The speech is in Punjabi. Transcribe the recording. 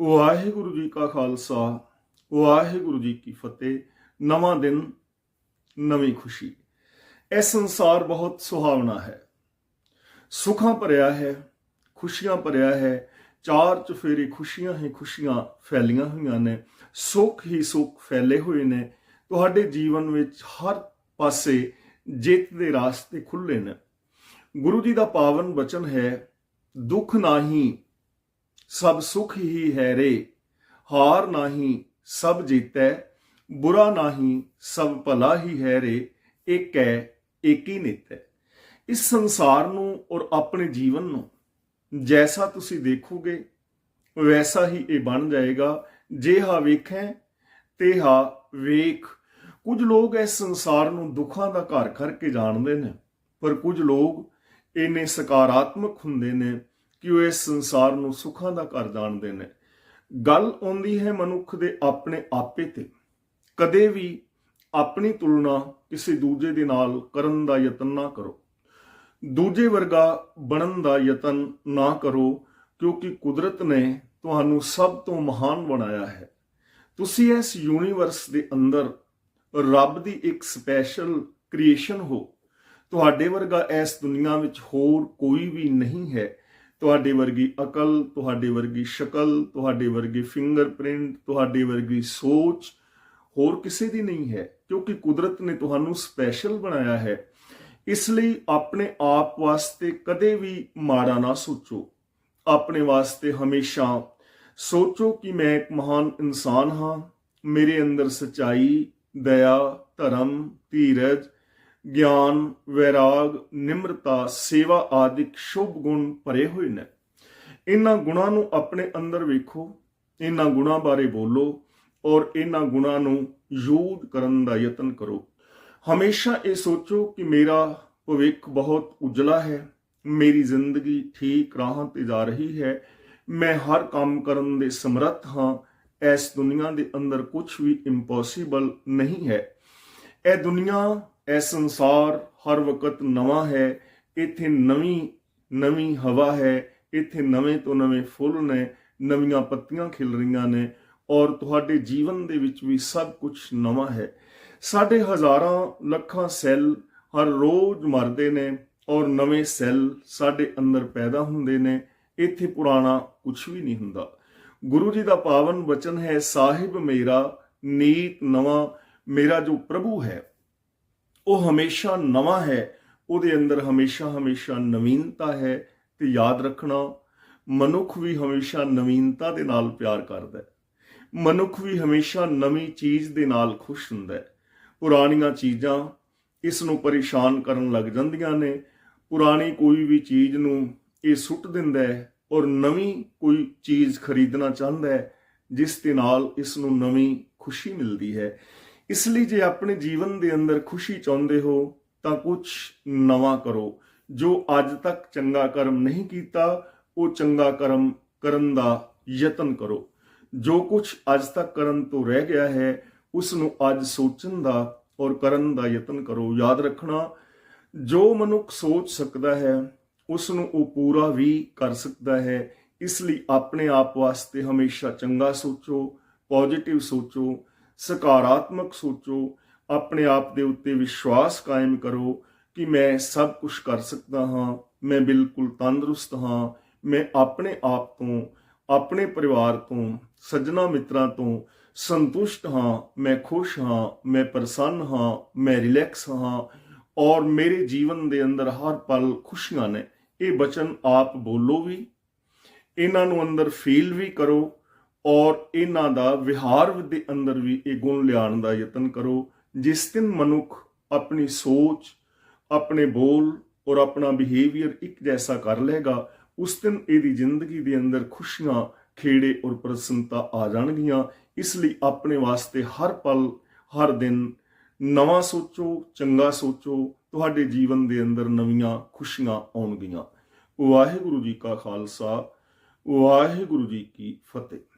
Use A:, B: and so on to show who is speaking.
A: ਵਾਹਿਗੁਰੂ ਜੀ ਕਾ ਖਾਲਸਾ, ਵਾਹਿਗੁਰੂ ਜੀ ਕੀ ਫਤਿਹ। ਨਵਾਂ ਦਿਨ, ਨਵੀਂ ਖੁਸ਼ੀ। ਇਹ ਸੰਸਾਰ ਬਹੁਤ ਸੁਹਾਵਣਾ ਹੈ। ਸੁਖਾਂ ਭਰਿਆ ਹੈ, ਖੁਸ਼ੀਆਂ ਭਰਿਆ ਹੈ। ਚਾਰ ਚੁਫੇਰੇ ਖੁਸ਼ੀਆਂ ਹੀ ਖੁਸ਼ੀਆਂ ਫੈਲੀਆਂ ਹੋਈਆਂ ਨੇ, ਸੁੱਖ ਹੀ ਸੁੱਖ ਫੈਲੇ ਹੋਏ ਨੇ। ਤੁਹਾਡੇ ਜੀਵਨ ਵਿੱਚ ਹਰ ਪਾਸੇ ਜਿੱਤ ਦੇ ਰਾਸਤੇ ਖੁੱਲੇ ਨੇ। ਗੁਰੂ ਜੀ ਦਾ ਪਾਵਨ ਬਚਨ ਹੈ, ਦੁੱਖ ਨਾਹੀ ਸਭ ਸੁਖ ਹੀ ਹੈ ਰੇ। ਹਾਰ ਨਾਹੀ ਸਭ ਜੀਤੈ, ਬੁਰਾ ਨਾਹੀ ਸਭ ਭਲਾ ਹੀ ਹੈ ਰੇ। ਇੱਕ ਹੈ ਇੱਕ ਹੀ ਨਿਤ। ਹੈ ਇਸ ਸੰਸਾਰ ਨੂੰ ਔਰ ਆਪਣੇ ਜੀਵਨ ਨੂੰ ਜੈਸਾ ਤੁਸੀਂ ਦੇਖੋਗੇ, ਵੈਸਾ ਹੀ ਇਹ ਬਣ ਜਾਏਗਾ। ਜੇ ਹਾ ਵੇਖੈ ਤੇ ਹਾ ਵੇਖ। ਕੁਝ ਲੋਕ ਇਸ ਸੰਸਾਰ ਨੂੰ ਦੁੱਖਾਂ ਦਾ ਘਰ ਕਰਕੇ ਜਾਣਦੇ ਨੇ, ਪਰ ਕੁਝ ਲੋਕ ਇੰਨੇ ਸਕਾਰਾਤਮਕ ਹੁੰਦੇ ਨੇ। ਕਿ ਉਹ ਇਸ ਸੰਸਾਰ ਨੂੰ ਸੁੱਖਾਂ ਦਾ ਘਰ ਜਾਣਦੇ ਨੇ ਗੱਲ ਆਉਂਦੀ ਹੈ ਮਨੁੱਖ ਦੇ ਆਪਣੇ ਆਪੇ ਤੇ। ਕਦੇ ਵੀ ਆਪਣੀ ਤੁਲਨਾ ਕਿਸੇ ਦੂਜੇ ਦੇ ਨਾਲ ਕਰਨ ਦਾ ਯਤਨ ਨਾ ਕਰੋ। ਦੂਜੇ ਵਰਗਾ ਬਣਨ ਦਾ ਯਤਨ ਨਾ ਕਰੋ, ਕਿਉਂਕਿ ਕੁਦਰਤ ਨੇ ਤੁਹਾਨੂੰ ਸਭ ਤੋਂ ਮਹਾਨ ਬਣਾਇਆ ਹੈ। ਤੁਸੀਂ ਇਸ ਯੂਨੀਵਰਸ ਦੇ ਅੰਦਰ ਰੱਬ ਦੀ ਇੱਕ ਸਪੈਸ਼ਲ ਕ੍ਰੀਏਸ਼ਨ ਹੋ। ਤੁਹਾਡੇ ਵਰਗਾ ਇਸ ਦੁਨੀਆ ਵਿੱਚ ਹੋਰ ਕੋਈ ਵੀ ਨਹੀਂ ਹੈ। ਤੁਹਾਡੇ ਵਰਗੀ ਅਕਲ, ਤੁਹਾਡੇ ਵਰਗੀ ਸ਼ਕਲ, ਤੁਹਾਡੇ ਵਰਗੀ ਫਿੰਗਰਪ੍ਰਿੰਟ ਤੁਹਾਡੇ ਵਰਗੀ ਸੋਚ ਹੋਰ ਕਿਸੇ ਦੀ ਨਹੀਂ ਹੈ, ਕਿਉਂਕਿ ਕੁਦਰਤ ਨੇ ਤੁਹਾਨੂੰ ਸਪੈਸ਼ਲ ਬਣਾਇਆ ਹੈ। ਇਸ ਲਈ ਆਪਣੇ ਆਪ ਵਾਸਤੇ ਕਦੇ ਵੀ ਮਾੜਾ ਨਾ ਸੋਚੋ। ਆਪਣੇ ਵਾਸਤੇ ਹਮੇਸ਼ਾ ਸੋਚੋ ਕਿ ਮੈਂ ਇੱਕ ਮਹਾਨ ਇਨਸਾਨ ਹਾਂ। ਮੇਰੇ ਅੰਦਰ ਸਚਾਈ, ਦਇਆ, ਧਰਮ, ਧੀਰਜ ਗਿਆਨ, ਵੈਰਾਗ, ਨਿਮਰਤਾ, ਸੇਵਾ ਆਦਿਕ ਸ਼ੁਭ ਗੁਣ ਭਰੇ ਹੋਏ ਨੇ। ਇਹਨਾਂ ਗੁਣਾਂ ਨੂੰ ਆਪਣੇ ਅੰਦਰ ਵੇਖੋ, ਇਹਨਾਂ ਗੁਣਾਂ ਬਾਰੇ ਬੋਲੋ ਔਰ ਇਹਨਾਂ ਗੁਣਾਂ ਨੂੰ ਯੂਜ਼ ਕਰਨ ਦਾ ਯਤਨ ਕਰੋ। ਹਮੇਸ਼ਾ ਇਹ ਸੋਚੋ ਕਿ ਮੇਰਾ ਭਵਿੱਖ ਬਹੁਤ ਉਜਲਾ ਹੈ, ਮੇਰੀ ਜ਼ਿੰਦਗੀ ਠੀਕ ਰਾਹਾਂ ਤੇ ਜਾ ਰਹੀ ਹੈ, ਮੈਂ ਹਰ ਕੰਮ ਕਰਨ ਦੇ ਸਮਰੱਥ ਹਾਂ, ਇਸ ਦੁਨੀਆ ਦੇ ਅੰਦਰ ਕੁਝ ਵੀ ਇੰਪੋਸੀਬਲ ਨਹੀਂ ਹੈ। ਇਹ ਦੁਨੀਆ ਇਹ ਸੰਸਾਰ ਹਰ ਵਕਤ ਨਵਾਂ ਹੈ, ਇੱਥੇ ਨਵੀਂ ਨਵੀਂ ਹਵਾ ਹੈ, ਇੱਥੇ ਨਵੇਂ ਤੋਂ ਨਵੇਂ ਫੁੱਲ ਨੇ, ਨਵੀਆਂ ਪੱਤੀਆਂ ਖਿਲ ਰਹੀਆਂ ਨੇ ਔਰ ਤੁਹਾਡੇ ਜੀਵਨ ਦੇ ਵਿੱਚ ਵੀ ਸਭ ਕੁਝ ਨਵਾਂ ਹੈ। ਸਾਡੇ ਹਜ਼ਾਰਾਂ ਲੱਖਾਂ ਸੈੱਲ ਹਰ ਰੋਜ਼ ਮਰਦੇ ਨੇ ਔਰ ਨਵੇਂ ਸੈੱਲ ਸਾਡੇ ਅੰਦਰ ਪੈਦਾ ਹੁੰਦੇ ਨੇ, ਇੱਥੇ ਪੁਰਾਣਾ ਕੁਝ ਵੀ ਨਹੀਂ ਹੁੰਦਾ। ਗੁਰੂ ਜੀ ਦਾ ਪਾਵਨ ਵਚਨ ਹੈ, ਸਾਹਿਬ ਮੇਰਾ, ਨੀਤ ਨਵਾਂ, ਮੇਰਾ ਜੋ ਪ੍ਰਭੂ ਹੈ ਉਹ ਹਮੇਸ਼ਾ ਨਵਾਂ ਹੈ, ਉਹਦੇ ਅੰਦਰ ਹਮੇਸ਼ਾ ਹਮੇਸ਼ਾ ਨਵੀਨਤਾ ਹੈ ਤੇ ਯਾਦ ਰੱਖਣਾ ਮਨੁੱਖ ਵੀ ਹਮੇਸ਼ਾ ਨਵੀਨਤਾ ਦੇ ਨਾਲ ਪਿਆਰ ਕਰਦਾ ਹੈ। ਮਨੁੱਖ ਵੀ ਹਮੇਸ਼ਾ ਨਵੀਂ ਚੀਜ਼ ਦੇ ਨਾਲ ਖੁਸ਼ ਹੁੰਦਾ ਹੈ। ਪੁਰਾਣੀਆਂ ਚੀਜ਼ਾਂ ਇਸ ਨੂੰ ਪਰੇਸ਼ਾਨ ਕਰਨ ਲੱਗ ਜਾਂਦੀਆਂ ਨੇ। ਪੁਰਾਣੀ ਕੋਈ ਵੀ ਚੀਜ਼ ਨੂੰ ਇਹ ਸੁੱਟ ਦਿੰਦਾ ਹੈ ਔਰ ਨਵੀਂ ਕੋਈ ਚੀਜ਼ ਖਰੀਦਣਾ ਚਾਹੁੰਦਾ ਹੈ, ਜਿਸ ਦੇ ਨਾਲ ਇਸ ਨੂੰ ਨਵੀਂ ਖੁਸ਼ੀ ਮਿਲਦੀ ਹੈ। ਇਸ ਲਈ ਜੇ ਆਪਣੇ ਜੀਵਨ ਦੇ ਅੰਦਰ ਖੁਸ਼ੀ ਚਾਹੁੰਦੇ ਹੋ, ਤਾਂ ਕੁਝ ਨਵਾਂ ਕਰੋ। ਜੋ ਅੱਜ ਤੱਕ ਚੰਗਾ ਕਰਮ ਨਹੀਂ ਕੀਤਾ, ਉਹ ਚੰਗਾ ਕਰਮ ਕਰਨ ਦਾ ਯਤਨ ਕਰੋ। ਜੋ ਕੁਝ ਅੱਜ ਤੱਕ ਕਰਨ ਤੋਂ ਰਹਿ ਗਿਆ ਹੈ, ਉਸ ਨੂੰ ਅੱਜ ਸੋਚਣ ਦਾ ਔਰ ਕਰਨ ਦਾ ਯਤਨ ਕਰੋ। ਯਾਦ ਰੱਖਣਾ, ਜੋ ਮਨੁੱਖ ਸੋਚ ਸਕਦਾ ਹੈ, ਉਸ ਨੂੰ ਉਹ ਪੂਰਾ ਵੀ ਕਰ ਸਕਦਾ ਹੈ। ਇਸ ਲਈ ਆਪਣੇ ਆਪ ਵਾਸਤੇ ਹਮੇਸ਼ਾ ਚੰਗਾ ਸੋਚੋ, ਪੋਜ਼ਿਟਿਵ ਸੋਚੋ ਸਕਾਰਾਤਮਕ ਸੋਚੋ, ਆਪਣੇ ਆਪ ਦੇ ਉੱਤੇ ਵਿਸ਼ਵਾਸ ਕਾਇਮ ਕਰੋ ਕਿ ਮੈਂ ਸਭ ਕੁਝ ਕਰ ਸਕਦਾ ਹਾਂ, ਮੈਂ ਬਿਲਕੁਲ ਤੰਦਰੁਸਤ ਹਾਂ, ਮੈਂ ਆਪਣੇ ਆਪ ਤੋਂ, ਆਪਣੇ ਪਰਿਵਾਰ ਤੋਂ, ਸੱਜਣਾ ਮਿੱਤਰਾਂ ਤੋਂ ਸੰਤੁਸ਼ਟ ਹਾਂ, ਮੈਂ ਖੁਸ਼ ਹਾਂ, ਮੈਂ ਪ੍ਰਸੰਨ ਹਾਂ, ਮੈਂ ਰਿਲੈਕਸ ਹਾਂ ਔਰ ਮੇਰੇ ਜੀਵਨ ਦੇ ਅੰਦਰ ਹਰ ਪਲ ਖੁਸ਼ੀਆਂ ਨੇ। ਇਹ ਬਚਨ ਆਪ ਬੋਲੋ ਵੀ, ਇਹਨਾਂ ਨੂੰ ਅੰਦਰ ਫੀਲ ਵੀ ਕਰੋ ਔਰ ਇਹਨਾਂ ਦਾ ਵਿਹਾਰ ਦੇ ਅੰਦਰ ਵੀ ਇਹ ਗੁਣ ਲਿਆਉਣ ਦਾ ਯਤਨ ਕਰੋ, ਜਿਸ ਦਿਨ ਮਨੁੱਖ ਆਪਣੀ ਸੋਚ, ਆਪਣੇ ਬੋਲ ਔਰ ਆਪਣਾ ਬਿਹੇਵੀਅਰ ਇੱਕ ਜੈਸਾ ਕਰ ਲਏਗਾ, ਉਸ ਦਿਨ ਇਹਦੀ ਜ਼ਿੰਦਗੀ ਦੇ ਅੰਦਰ ਖੁਸ਼ੀਆਂ, ਖੇੜੇ ਔਰ ਪ੍ਰਸੰਨਤਾ ਆ ਜਾਣਗੀਆਂ। ਇਸ ਲਈ ਆਪਣੇ ਵਾਸਤੇ ਹਰ ਪਲ, ਹਰ ਦਿਨ ਨਵਾਂ ਸੋਚੋ, ਚੰਗਾ ਸੋਚੋ, ਤੁਹਾਡੇ ਜੀਵਨ ਦੇ ਅੰਦਰ ਨਵੀਆਂ ਖੁਸ਼ੀਆਂ ਆਉਣਗੀਆਂ। ਵਾਹਿਗੁਰੂ ਜੀ ਕਾ ਖਾਲਸਾ, ਵਾਹਿਗੁਰੂ ਜੀ ਕੀ ਫਤਿਹ।